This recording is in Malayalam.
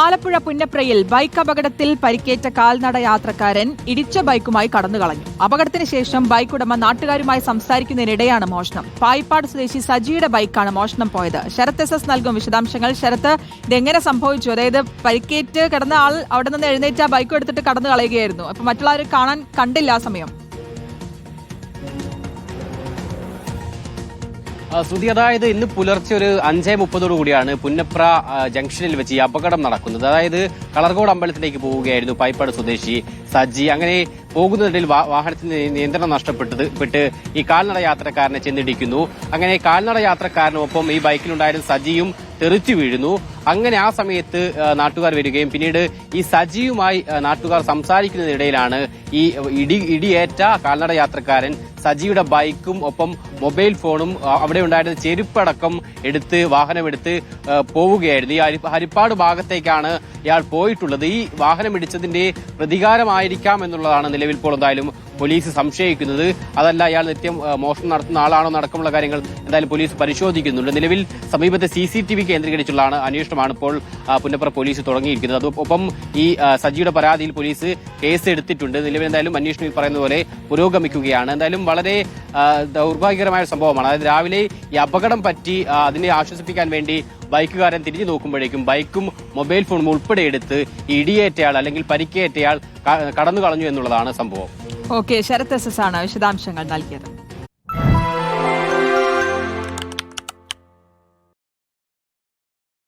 ആലപ്പുഴ പുന്നപ്രയിൽ ബൈക്ക് അപകടത്തിൽ പരിക്കേറ്റ കാൽനട യാത്രക്കാരൻ ഇടിച്ച ബൈക്കുമായി കടന്നുകളഞ്ഞു. അപകടത്തിന് ശേഷം ബൈക്ക് ഉടമ നാട്ടുകാരുമായി സംസാരിക്കുന്നതിനിടെയാണ് മോഷണം. പായിപ്പാട് സ്വദേശി സജിയുടെ ബൈക്കാണ് മോഷണം പോയത്. ശരത് എസ് എസ് നൽകും വിശദാംശങ്ങൾ. ശരത്ത് ഇതെങ്ങനെ സംഭവിച്ചു? അതായത് പരിക്കേറ്റ് കിടന്ന ആൾ അവിടെ നിന്ന് എഴുന്നേറ്റ് ആ ബൈക്ക് എടുത്തിട്ട് കടന്നു കളയുകയായിരുന്നു അപ്പൊ മറ്റുള്ളവർ കാണാൻ കണ്ടില്ല ആ സമയം. ശ്രുതി അതായത് ഇന്ന് പുലർച്ചെ ഒരു അഞ്ചേ മുപ്പതോടു കൂടിയാണ് പുന്നപ്ര ജംഗ്ഷനിൽ വെച്ച് ഈ അപകടം നടക്കുന്നത്. അതായത് കളർകോട് അമ്പലത്തിലേക്ക് പോവുകയായിരുന്നു പൈപ്പാട് സ്വദേശി സജി അങ്ങനെ വാഹനത്തിന്റെ വാഹനത്തിന് നിയന്ത്രണം നഷ്ടപ്പെട്ടത് പെട്ട് ഈ കാൽനട യാത്രക്കാരനെ ചെന്നിടിക്കുന്നു. അങ്ങനെ കാൽനട യാത്രക്കാരനൊപ്പം ഈ ബൈക്കിലുണ്ടായിരുന്ന സജിയും തെറിച്ചു വീഴുന്നു. അങ്ങനെ ആ സമയത്ത് നാട്ടുകാർ വരികയും പിന്നീട് ഈ സജിയുമായി നാട്ടുകാർ സംസാരിക്കുന്നതിനിടയിലാണ് ഈ ഇടി ഇടിയേറ്റ കാൽനട യാത്രക്കാരൻ സജിയുടെ ബൈക്കും ഒപ്പം മൊബൈൽ ഫോണും അവിടെ ഉണ്ടായിരുന്ന ചെരുപ്പടക്കം എടുത്ത് വാഹനമെടുത്ത് പോവുകയായിരുന്നു. ഈ ഹരി- ഹരിപ്പാട് ഭാഗത്തേക്കാണ് ഇയാൾ പോയിട്ടുള്ളത്. ഈ വാഹനം ഇടിച്ചതിന്റെ പ്രതികാരമായിരിക്കാം എന്നുള്ളതാണ് നിലവിൽ ഇപ്പോൾ എന്തായാലും പോലീസ് സംശയിക്കുന്നത്. അതല്ല അയാൾ നിത്യം മോഷണം നടത്തുന്ന ആളാണോ നടക്കുമുള്ള കാര്യങ്ങൾ എന്തായാലും പോലീസ് പരിശോധിക്കുന്നുണ്ട്. നിലവിൽ സമീപത്തെ സി സി ടി വി കേന്ദ്രീകരിച്ചുള്ളതാണ് അന്വേഷണമാണ് ഇപ്പോൾ പുന്നപ്ര പോലീസ് തുടങ്ങിയിരിക്കുന്നത്. അതോടൊപ്പം ഈ സജിയുടെ പരാതിയിൽ പോലീസ് കേസ് എടുത്തിട്ടുണ്ട് നിലവിൽ എന്തായാലും അന്വേഷണം പറയുന്ന പോലെ പുരോഗമിക്കുകയാണ്. എന്തായാലും വളരെ ദൗർഭാഗ്യകരമായ സംഭവമാണ്. അതായത് രാവിലെ ഈ അപകടം പറ്റി അതിനെ ആശ്വസിപ്പിക്കാൻ വേണ്ടി ബൈക്കുകാരൻ തിരിഞ്ഞു നോക്കുമ്പോഴേക്കും ബൈക്കും മൊബൈൽ ഫോണും ഉൾപ്പെടെ എടുത്ത് ഇടിയേറ്റയാൾ അല്ലെങ്കിൽ പരിക്കേറ്റയാൾ കടന്നു കളഞ്ഞു എന്നുള്ളതാണ് സംഭവം. ഓക്കെ ശരത് എസ് എസ് ആണ് വിശദാംശങ്ങൾ നൽകിയത്.